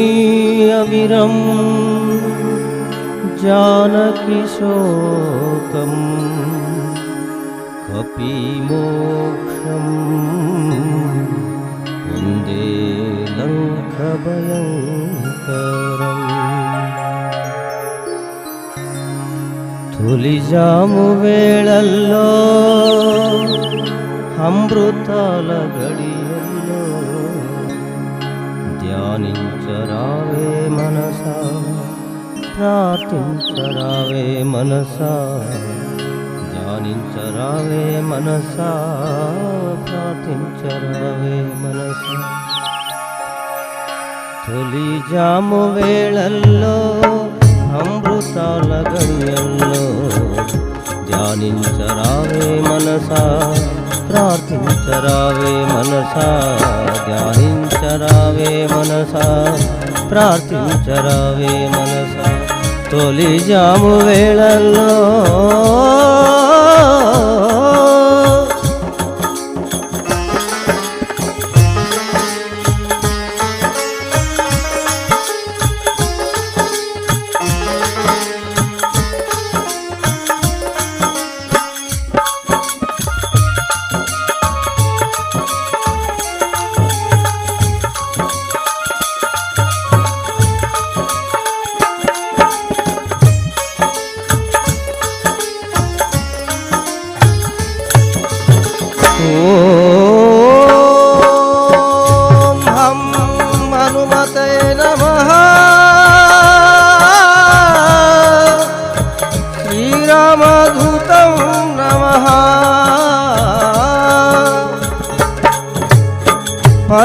अञ्जनेयविरं जानकिशोकं कपिमोक्षं वन्दे శంఖభయంకరం లంకభయంకరం తొలిజాము వేళల్లో అమృతాల గడియల్లో ధ్యానించరావే మనసా ప్రార్థించరావే మనసా ధ్యానించరావే మనసా ప్రార్థించరావే మనసా. తొలి జాము వేళల్లో అమృతాల గడియల్లో ధ్యానించరావే మనసా ప్రార్థించరావే మనసా ధ్యానించరావే మనసా ప్రార్థించరావే మనసా. తొలి జాము వేళల్లో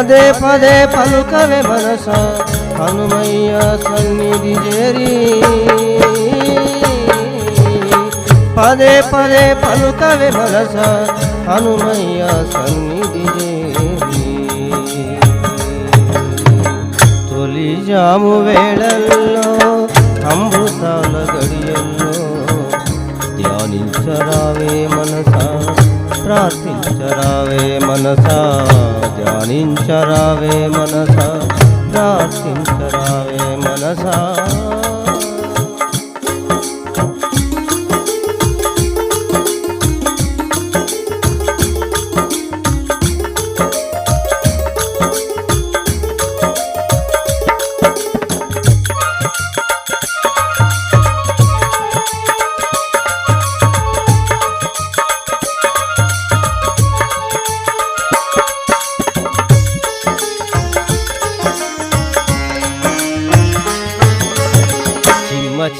పదే పదే పలుకవే మనస హనుమయ్య సన్నిధి చేరి. పదే పదే పలుకవే మనస హనుమయ్య సన్నిధి చేరి. తొలి జాము వేళల్లో అమృతాల గడియల్లో ధ్యానించరావే మనసా ప్రార్థించరావే మనసా ధ్యానించరావే మనసా ప్రార్థించరావే మనసా.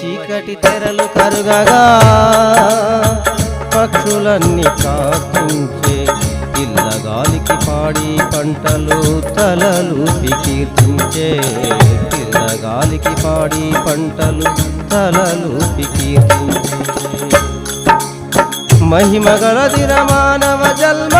చీకటి తెరలు కరుగగా పక్షులన్నీ కాకించే పిల్లగాలికి పాడి పంటలు తలలు కీర్తించే పిల్లగాలికి పాడి పంటలు తలలు కీర్తించే మహిమ గలదిర మానవ జన్మ.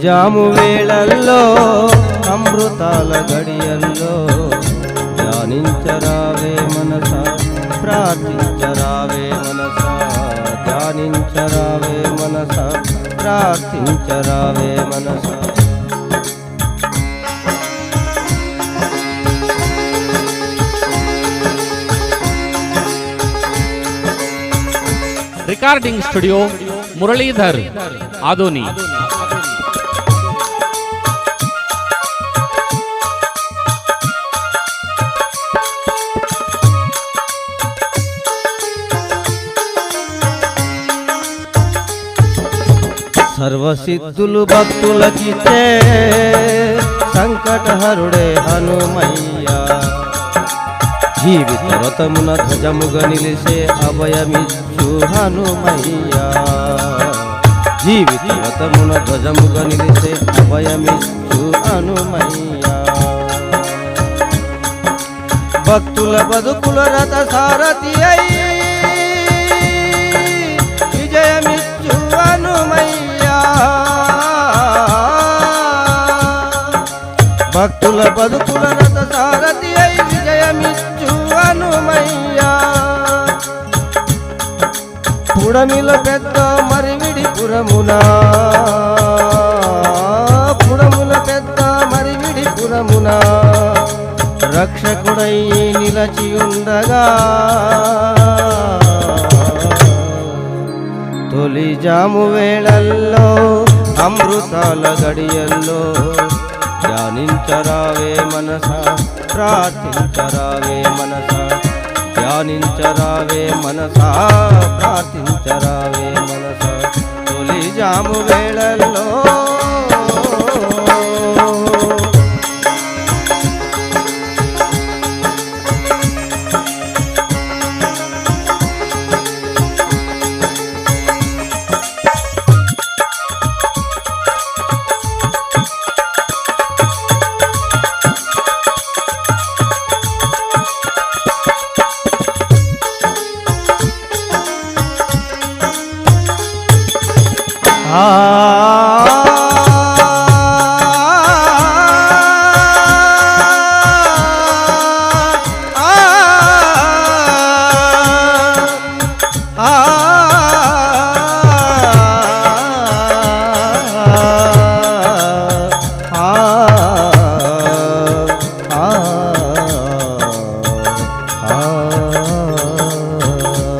తొలి వేళల్లో అమృతాల గడియల్లో ధ్యానించరావే మనస ప్రార్థించరావే మనస ధ్యానించరావే మనస ప్రార్థించరావే మనస. రికార్డింగ్ స్టూడియో మురళీధర్ ఆదోని सर्वसिद्धुल भक्तुल चिते संकट हरुड़े हनुमैया। जीवित रतमुन ध्वजमुग निलिसे अभयमिच्छु हनुमैया। जीवित रतमुन ध्वजमुग निलिसे अभयमिच्छु हनुमैया। भक्तुल बदुकुल रथ सारथि పుడమిల పెద్ద మరివిడి పురమున. పుడముల పెద్ద మరివిడి పురమున. రక్షకుడై నిలచి ఉండగా తొలి జాము వేళల్లో అమృతాల గడియల్లో. ధ్యానించరావే మనస ప్రార్థించరావే మనసా. ధ్యానించరావే మనసా ప్రార్థించరావే మనస. తొలి జాము వేళల్లో 아.